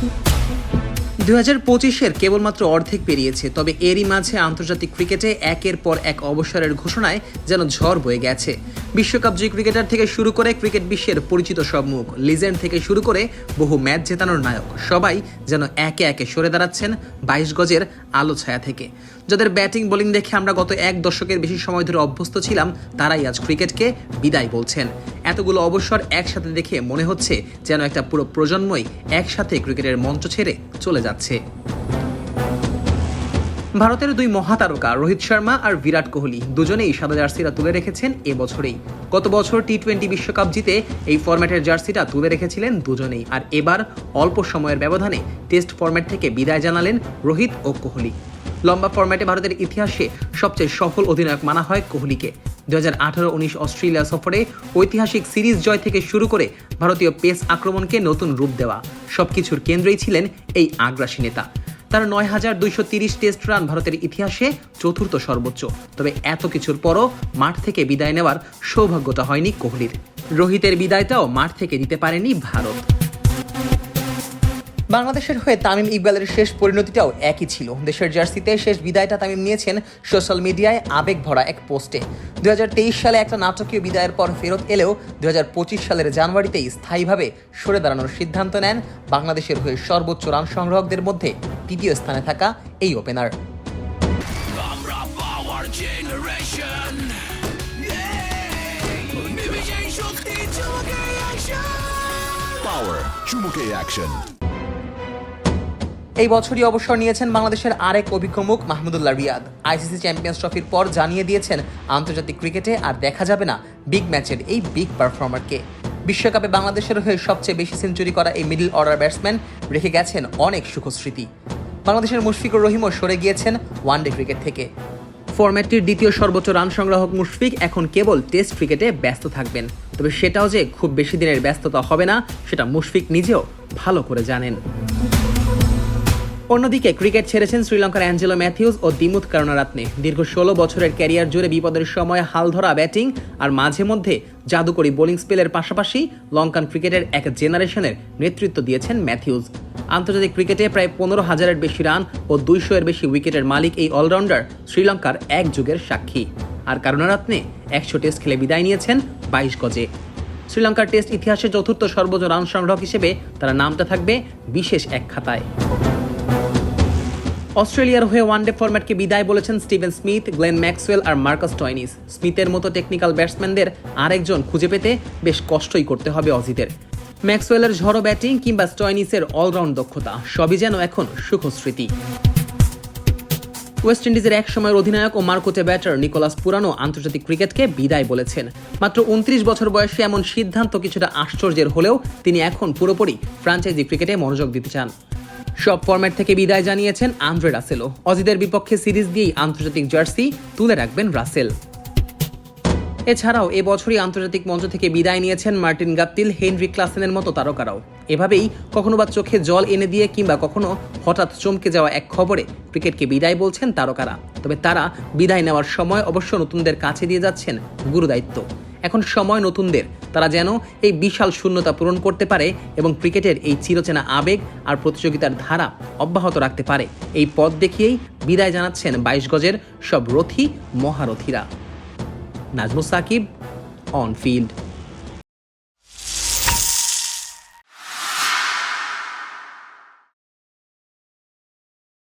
দু হাজার পঁচিশের কেবলমাত্র অর্ধেক পেরিয়েছে, তবে এরই মাঝে আন্তর্জাতিক ক্রিকেটে একের পর এক অবসরের ঘোষণায় যেন ঝড় বয়ে গেছে। বিশ্বকাপ জয়ী ক্রিকেটার থেকে শুরু করে ক্রিকেট বিশ্বের পরিচিত সব মুখ, লিজেন্ড থেকে শুরু করে বহু ম্যাচ জেতানোর নায়ক, সবাই যেন একে একে সরে দাঁড়াচ্ছেন বাইশ গজের আলো ছায়া থেকে। যাদের ব্যাটিং, বোলিং দেখে আমরা গত এক দশকের বেশি সময় ধরে অভ্যস্ত ছিলাম, তারাই আজ ক্রিকেটকে বিদায় বলছেন। এতগুলো অবসর একসাথে দেখে মনে হচ্ছে যেন একটা পুরো প্রজন্মই একসাথে ক্রিকেটের মঞ্চ ছেড়ে চলে যাচ্ছে। ভারতের দুই মহাতারকা, রোহিত শর্মা আর বিরাট কোহলি, দুজনেই সাদা জার্সিরা তুলে রেখেছেন এবছরেই। গত বছর টি টোয়েন্টি বিশ্বকাপ জিতে এই ফরম্যাটের জার্সিটা তুলে রেখেছিলেন দুজনেই। আর এবার অল্প সময়ের ব্যবধানে টেস্ট ফরম্যাট থেকে বিদায় জানালেন রোহিত ও কোহলি। লম্বা ফরম্যাটে ভারতের ইতিহাসে সবচেয়ে সফল অধিনায়ক মানা হয় কোহলিকে। দু হাজার আঠারো, উনিশ অস্ট্রেলিয়া সফরে ঐতিহাসিক সিরিজ জয় থেকে শুরু করে ভারতীয় পেস আক্রমণকে নতুন রূপ দেওয়া। সবকিছুর কেন্দ্রেই ছিলেন এই আগ্রাসী নেতা। তার নয় হাজার দুইশো তিরিশ টেস্ট রান ভারতের ইতিহাসে চতুর্থ সর্বোচ্চ। তবে এত কিছুর পরও মাঠ থেকে বিদায় নেওয়ার সৌভাগ্যতা হয়নি কোহলির। রোহিতের বিদায়টাও মাঠ থেকে দিতে পারেনি ভারত। বাংলাদেশের হয়ে তামিম ইকবালের শেষ পরিণতিটাও একই ছিল। দেশের জার্সিতে শেষ বিদায়টা তামিম নিয়েছেন সোশ্যাল মিডিয়ায় আবেগ ভরা এক পোস্টে। দু হাজার তেইশ সালে একটা নাটকীয় বিদায়ের পর ফেরত এলেও দু হাজার পঁচিশ সালের জানুয়ারিতেই স্থায়ীভাবে সরে দাঁড়ানোর সিদ্ধান্ত নেন বাংলাদেশের হয়ে সর্বোচ্চ রান সংগ্রাহকদের মধ্যে তৃতীয় স্থানে থাকা এই ওপেনার। Power চুমুকে অ্যাকশন এই বছরই অবসর নিয়েছেন বাংলাদেশের আরেক অভিজ্ঞ মুখ মাহমুদুল্লাহ রিয়াদ। আইসিসি চ্যাম্পিয়ন্স ট্রফির পর জানিয়ে দিয়েছেন, আন্তর্জাতিক ক্রিকেটে আর দেখা যাবে না বিগ ম্যাচের এই বিগ পারফর্মারকে। বিশ্বকাপে বাংলাদেশের হয়ে সবচেয়ে বেশি সেঞ্চুরি করা এই মিডল অর্ডার ব্যাটসম্যান রেখে গেছেন অনেক সুখস্মৃতি। বাংলাদেশের মুশফিকুর রহিমও সরে গিয়েছেন ওয়ানডে ক্রিকেট থেকে। ফরম্যাটটির দ্বিতীয় সর্বোচ্চ রান সংগ্রাহক মুশফিক এখন কেবল টেস্ট ক্রিকেটে ব্যস্ত থাকবেন। তবে সেটাও যে খুব বেশি দিনের ব্যস্ততা হবে না, সেটা মুশফিক নিজেও ভালো করে জানেন। অন্যদিকে ক্রিকেট ছেড়েছেন শ্রীলঙ্কার অ্যাঞ্জেলো ম্যাথিউস ও দিমুথ কারণারাত্নে দীর্ঘ ষোলো বছরের ক্যারিয়ার জুড়ে বিপদের সময় হাল ধরা ব্যাটিং আর মাঝে মধ্যে জাদুকরী বোলিং স্পেলের পাশাপাশি লঙ্কান ক্রিকেটের এক জেনারেশনের নেতৃত্ব দিয়েছেন ম্যাথিউস। আন্তর্জাতিক ক্রিকেটে প্রায় পনেরো হাজারের বেশি রান ও দুইশো এর বেশি উইকেটের মালিক এই অলরাউন্ডার শ্রীলঙ্কার এক যুগের সাক্ষী। আর কারণারাত্নে একশো টেস্ট খেলে বিদায় নিয়েছেন বাইশ গজে। শ্রীলঙ্কার টেস্ট ইতিহাসে চতুর্থ সর্বোচ্চ রান সংগ্রাহক হিসেবে তারা নামতে থাকবে বিশেষ এক খাতায়। অস্ট্রেলিয়ার হয়ে ওয়ানডে ফরম্যাটকে বিদায় বলেছেন স্টিভেন স্মিথ, গ্লেন ম্যাক্সওয়েল আর মার্কাস টয়নিস। স্মিথের মতো টেকনিক্যাল ব্যাটসম্যানদের আরেকজন খুঁজে পেতে বেশ কষ্টই করতে হবে অজিতের। ম্যাক্সওয়েলের ঝড়ো ব্যাটিং কিংবা স্টয়নিসের অলরাউন্ড দক্ষতা, সবই যেন এখন সুখস্মৃতি ওয়েস্ট ইন্ডিজের এক সময়ের অধিনায়ক ও মার্কোটে ব্যাটার নিকোলাস পুরানো আন্তর্জাতিক ক্রিকেটকে বিদায় বলেছেন। মাত্র উনত্রিশ বছর বয়সে এমন সিদ্ধান্ত কিছুটা আশ্চর্যের হলেও তিনি এখন পুরোপুরি ফ্রাঞ্চাইজি ক্রিকেটে মনোযোগ দিতে চান। সব ফরম্যাট থেকে বিদায় জানিয়েছেন আন্দ্রে রাসেলও। অজিদের বিপক্ষে সিরিজ দিয়েই আন্তর্জাতিক জার্সি তুলে রাখবেন রাসেল। এছাড়াও এ বছরই আন্তর্জাতিক মঞ্চ থেকে বিদায় নিয়েছেন মার্টিন গাপ্তিল, হেনরি ক্লাসেনের মতো তারকারাও। এভাবেই কখনো বা চোখে জল এনে দিয়ে কিংবা কখনো হঠাৎ চমকে যাওয়া এক খবরে ক্রিকেটকে বিদায় বলছেন তারকারা। তবে তারা বিদায় নেওয়ার সময় অবশ্য নতুনদের কাছে দিয়ে যাচ্ছেন গুরুদায়িত্ব। এখন সময় নতুনদের। তারা যেন এই বিশাল শূন্যতা পূরণ করতে পারে এবং ক্রিকেটের এই চিরচেনা আবেগ আর প্রতিযোগিতার ধারা অব্যাহত রাখতে পারে। এই পথ দেখিয়েই বিদায় জানাচ্ছেন বাইশ গজের সব রথী মহারথীরা। নাজমু সাকিব অন ফিল্ড